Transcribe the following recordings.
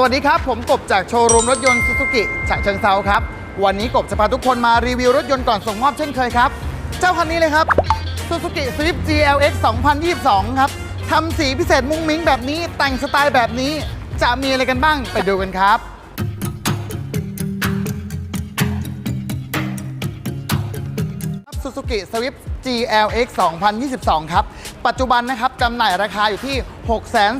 สวัสดีครับ ผมกบจากโชว์รูมรถยนต์ซูซูกิฉะเชิงเซาครับ วันนี้กบจะพาทุกคนมารีวิวรถยนต์ก่อนส่งมอบเช่นเคยครับ เจ้าคันนี้เลยครับ Suzuki Swift GLX 2022 ครับทำสีพิเศษมุ้งมิ้งแบบนี้ แต่งสไตล์แบบนี้จะมีอะไรกันบ้างไปดูกันครับ Suzuki Swift GLX 2022 ครับ ปัจจุบันนะครับจำหน่ายราคาอยู่ที่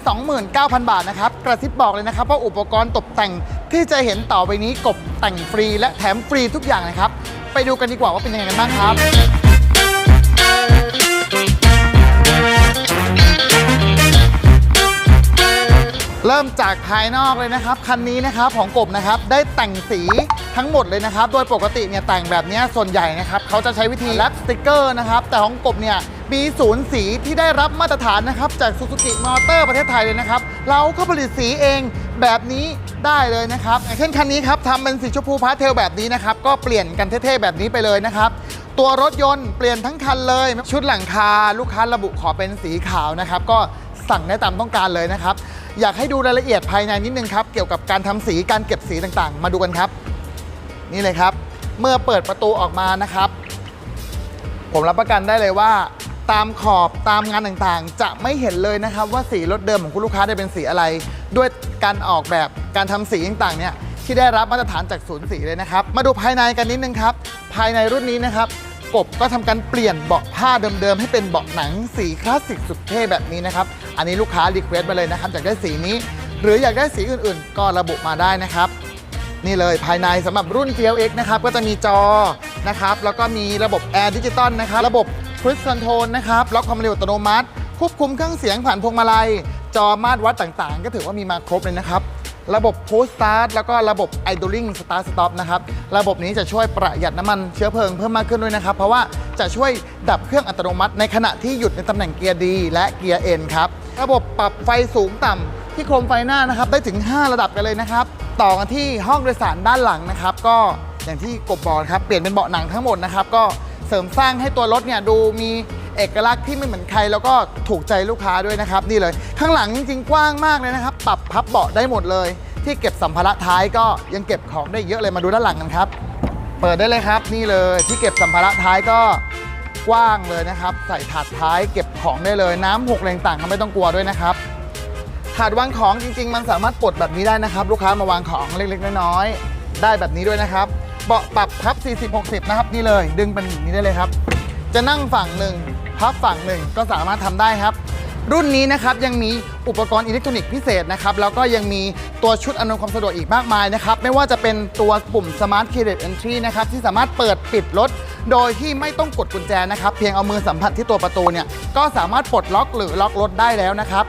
629,000 บาทนะครับ กระซิบบอกเลยนะครับว่าอุปกรณ์ตกแต่งที่จะเห็นต่อไปนี้กบแต่งฟรีและแถมฟรีทุกอย่างนะครับ ไปดูกันดีกว่าว่าเป็นยังไงกันบ้างครับ เริ่มจากภายนอกเลยนะครับ คันนี้นะครับของกบนะครับได้แต่งสีทั้งหมดเลยนะครับ โดยปกติเนี่ยแต่งแบบนี้ส่วนใหญ่นะครับเขาจะใช้วิธีแรปสติกเกอร์นะครับ แต่ของกบเนี่ยมีศูนย์สีที่ได้รับมาตรฐานนะครับ จากซูซูกิมอเตอร์ประเทศไทยเลยนะครับ เราก็ผลิตสีเองแบบนี้ได้เลยนะครับเช่นคันนี้ครับทำเป็นสีชมพูพาสเทลแบบนี้นะครับ ก็เปลี่ยนกันเท่ๆแบบนี้ไปเลยนะครับตัวรถยนต์เปลี่ยนทั้งคันเลย ชุดหลังคาลูกค้าระบุขอเป็นสีขาวนะครับ ก็สั่งได้ตามต้องการเลยนะครับ อยากให้ดูรายละเอียดภายในนิดนึงครับ เกี่ยวกับการทำสีการเก็บสีต่างๆ มาดูกันครับ นี่เลยครับ เมื่อเปิดประตูออกมานะครับ ผมรับประกันได้เลยว่า ตามขอบตามงานต่างๆ จะไม่เห็นเลยนะครับ ว่าสีรถเดิมของคุณลูกค้าได้เป็นสีอะไร ด้วยการออกแบบการทำสีต่างๆเนี่ยที่ได้รับมาตรฐานจากศูนย์สีเลยนะครับ มาดูภายในกันนิดนึงครับ ภายในรุ่นนี้นะครับ กบก็ทำการเปลี่ยนเบาะผ้าเดิมๆ ให้เป็นเบาะหนังสีคลาสสิกสุดเท่แบบนี้นะครับ อันนี้ลูกค้ารีเควสต์มาเลยนะครับอยากได้สีนี้ หรืออยากได้สีอื่นๆ ก็ระบุมาได้นะครับ นี่เลยภายในสำหรับรุ่น GLX นะครับก็จะมีจอนะครับแล้วก็มีระบบแอร์ดิจิตอลนะครับระบบ Cruise Control นะครับล็อกความเร็วอัตโนมัติ ควบคุมเครื่องเสียงผ่านพวงมาลัย จอมาตรวัดต่างๆ ก็ถือว่ามีมาครบเลยนะครับ ระบบ Push Start แล้วก็ระบบ Idling Start Stop นะครับ ระบบนี้จะช่วยประหยัดน้ำมันเชื้อเพลิงเพิ่มมากขึ้นด้วยนะครับ เพราะว่าจะช่วยดับเครื่องอัตโนมัติ ในขณะที่หยุดในตำแหน่งเกียร์ดีและเกียร์เอ็นครับ ระบบปรับไฟสูงต่ำที่โคมไฟหน้านะครับ ได้ถึง 5 ระดับกันเลยนะครับ ต่อกันที่ห้องโดยสารด้านหลังนะครับ ก็อย่างที่กบบอกครับ เปลี่ยนเป็นเบาะหนังทั้งหมดนะครับ ก็เสริมสร้างให้ตัวรถเนี่ยดูมี เอกลักษณ์ที่ไม่เหมือนใครแล้วก็ถูกใจลูกค้าด้วยนะครับ นี่เลย ข้างหลังจริงๆกว้างมากเลยนะครับ ปรับพับเบาะได้หมดเลย ที่เก็บสัมภาระท้ายก็ยังเก็บของได้เยอะเลยมาดูด้านหลังกันครับ เปิดได้เลยครับ นี่เลยที่เก็บสัมภาระท้ายก็กว้างเลยนะครับ ใส่ถาดท้ายเก็บของได้เลย น้ำหกแรงต่างก็ไม่ต้องกลัวด้วยนะครับถาดวางของจริง ๆ มันสามารถปลดแบบนี้ได้นะครับ ลูกค้ามาวางของเล็กๆน้อยๆได้แบบนี้ด้วยนะครับเบาะปรับพับ 40-60 นะครับ นี่เลย ดึงเป็นอย่างนี้ได้เลยครับ จะนั่งฝั่งหนึ่ง พับฝั่งหนึ่งก็สามารถทำได้ครับ รุ่นนี้นะครับยังมีอุปกรณ์อิเล็กทรอนิกส์พิเศษนะครับแล้วก็ยังมีตัวชุดอำนวยความสะดวกอีกมากมายนะครับไม่ว่าจะเป็นตัวปุ่ม Smart Keyless Entry นะครับที่สามารถเปิดปิดรถโดยที่ไม่ต้องกดกุญแจนะครับเพียงเอามือสัมผัสที่ตัวประตูเนี่ยก็สามารถปลดล็อกหรือล็อกรถได้แล้วนะครับ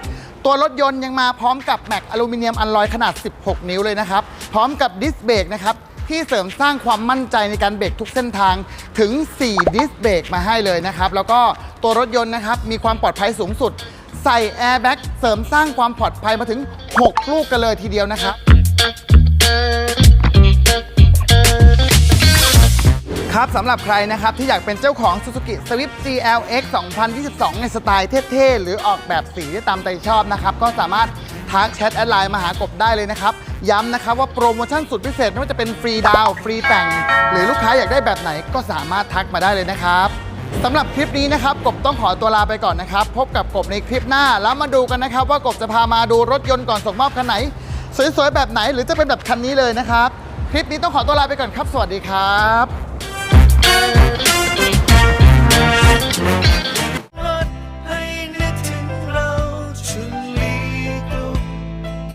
ตัวรถยนต์ยังมาพร้อมกับแม็กอลูมิเนียมอัลลอยขนาด 16 นิ้วเลยนะครับ พร้อมกับดิสเบรกนะครับ ที่เสริมสร้างความมั่นใจในการเบรกทุกเส้นทางถึง 4 ดิสเบรกมาให้เลยนะครับ แล้วก็ตัวรถยนต์นะครับ มีความปลอดภัยสูงสุด ใส่แอร์แบ็กเสริมสร้างความปลอดภัยมาถึง 6 ลูกกันเลยทีเดียวนะครับครับสำหรับใครนะครับ ที่อยากเป็นเจ้าของ Suzuki Swift GLX 2022 ในสไตล์เท่ ๆ หรือออกแบบสีได้ตามใจชอบนะครับ ก็สามารถทักแชทแอดไลน์มาหากบได้เลยนะครับ ย้ำนะครับว่าโปรโมชั่นสุดพิเศษไม่ว่าจะเป็นฟรีดาวฟรีแต่ง หรือลูกค้าอยากได้แบบไหนก็สามารถทักมาได้เลยนะครับสำหรับคลิปนี้นะครับกบต้องขอตัวลาไปก่อนนะครับ พบกับกบในคลิปหน้าแล้วมาดูกันนะครับ ว่ากบจะพามาดูรถยนต์ก่อนส่งมอบคันไหน สวยๆแบบไหนหรือจะเป็นแบบคันนี้เลยนะครับ คลิปนี้ต้องขอตัวลาไปก่อนครับ สวัสดีครับ